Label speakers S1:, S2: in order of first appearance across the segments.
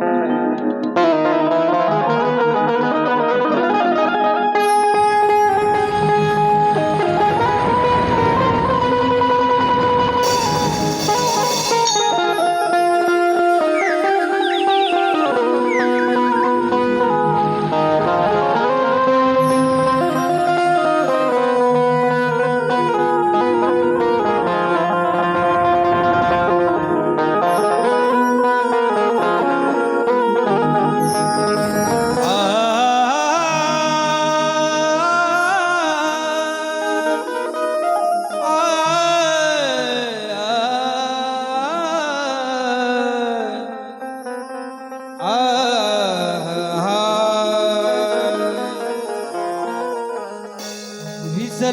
S1: Thank you.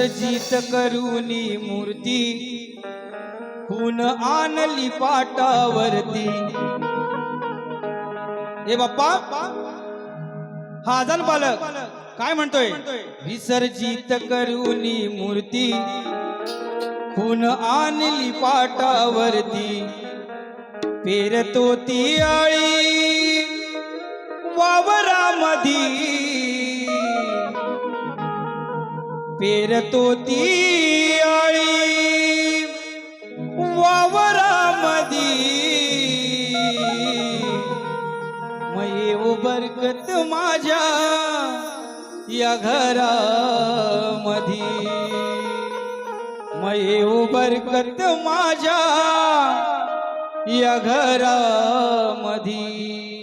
S1: विसर्जित करूनी मूर्ती खून आणली पाटावरती. ए बाप्पा हा आजान बालक काय म्हणतोय? विसर्जित करूनी मूर्ती खून आणली पाटावरती. पेरतो ती आळी वावरामधी. पेरतो ती आळी वावरामधी. मये बरकत माझ्या या घरामधी. मये बरकत माझ्या या घरामधी.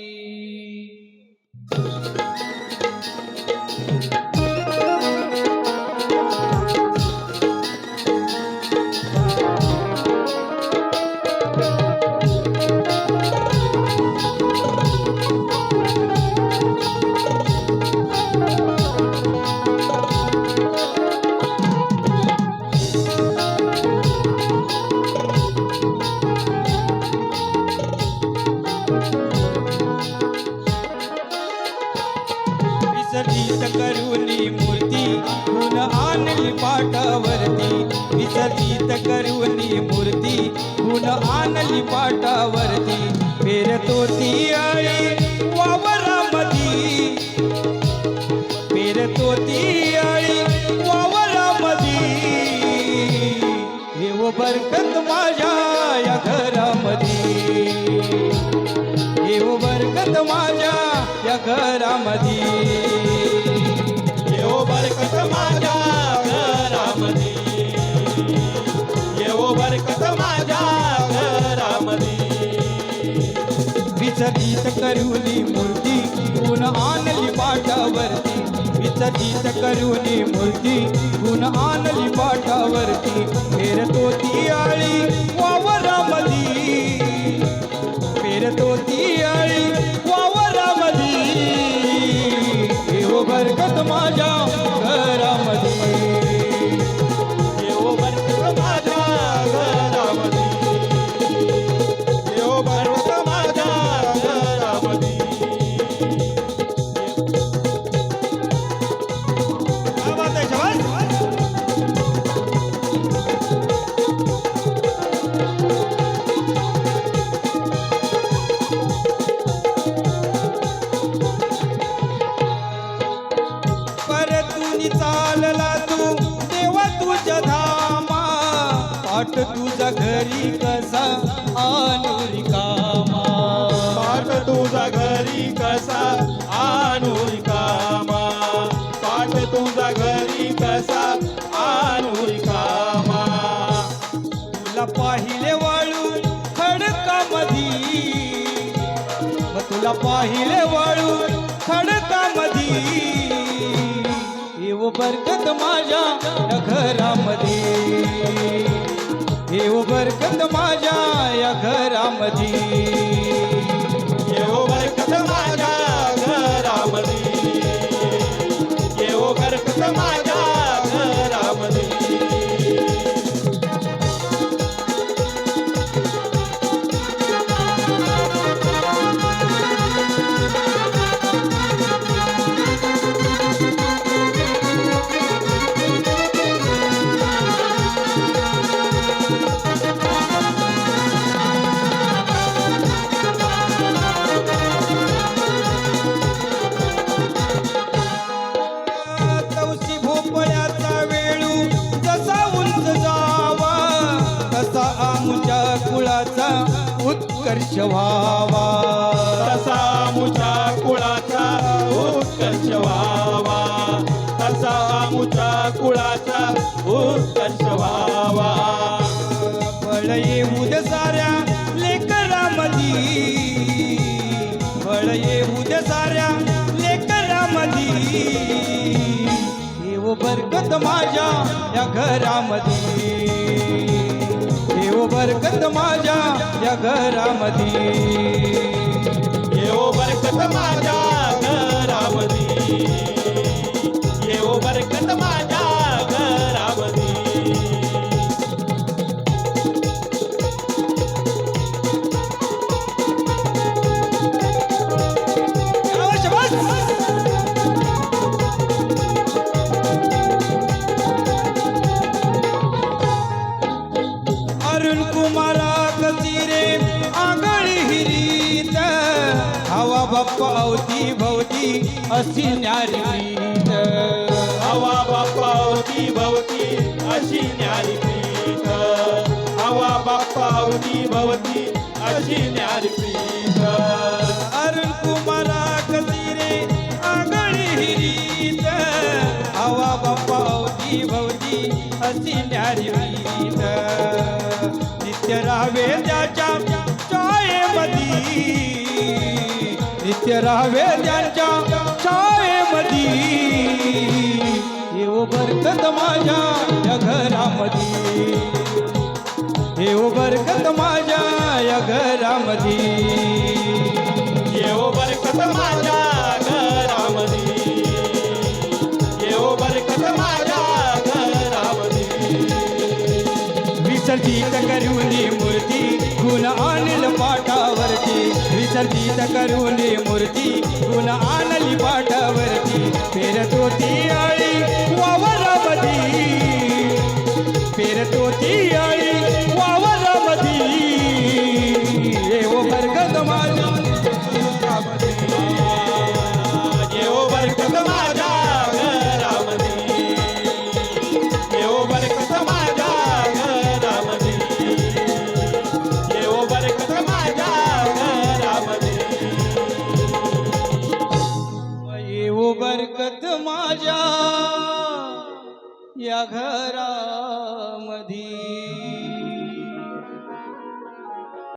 S1: पाटावरती विसर्जित करुणी मूर्ती गुण आणली पाटावरती. पेरतो ती आई वावरामधी. पेरतो ती आई वावरामधी. देव बरकत माझ्या या घरामध्ये देव बरकत माझ्या या घरामध्ये
S2: देव बरकत माझ्या
S1: विचलित करुणी मूर्ती गुण आणली पाठावरती. विचलित करुणी मूर्ती गुण आणली पाठावरती. फेरतो ती आळी वावरामधी. फेरतो ती आळी वावरामधी. देव बरकत माझ्या घरामध्ये
S2: येवो
S1: मधी मग तुला पाहिले वाळू खडकामधी येव बरकत माझ्या या घरामध्ये. येव बरकत माझ्या या घरामध्ये. उत्कर्ष व्हावा.
S2: तसा मुच्या कुळाचा उत्कर्ष व्हावा. तसा मुच्या कुळाचा उत्कर्ष व्हावा.
S1: फळ येऊ दे साऱ्या लेकरामधी. फळ येऊ दे साऱ्या लेकरामधी. देव बरकत माझ्या या घरामधी. देव बरकत माझ्या या घरामधी.
S2: येओ बरकत माझ्या घरामधी. येओ बरकत माझ्या
S1: हवा अवती भवती अशी न्यारी प्रीत.
S2: हवा बापावती भवती अशी न्यारी प्रीत हवा बापावती भवती अशी न्यारी प्रीत
S1: अरुण कुमारा कधी रे आंगळी हिरीत हवा बाप्पा अवती भवती अशी न्यारी प्रीत. नित्य राहावे त्याच्या नित्य राहावे त्यांच्या छायेमधी येऊ बरकत माझ्या या घरामधी. येऊ बरकत माझ्या या घरामधी.
S2: येओ बरकत माझ्या घरामधी. येओ बरकत माझ्या घरामधी.
S1: विसर्जित करून मूर्ती, गुण आणल पाठावरती विसर्जित करून मूर्ती गुण आणली पाठावरती. फेरतो ती आळी वावरामधी फेरतो ती आळी घरा मधी